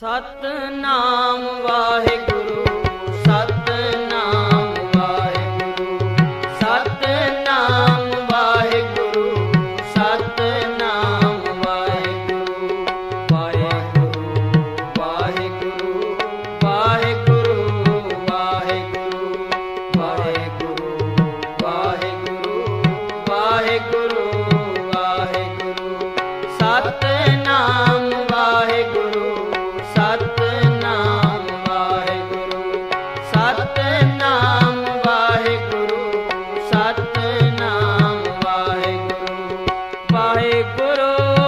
Satnam Waheguru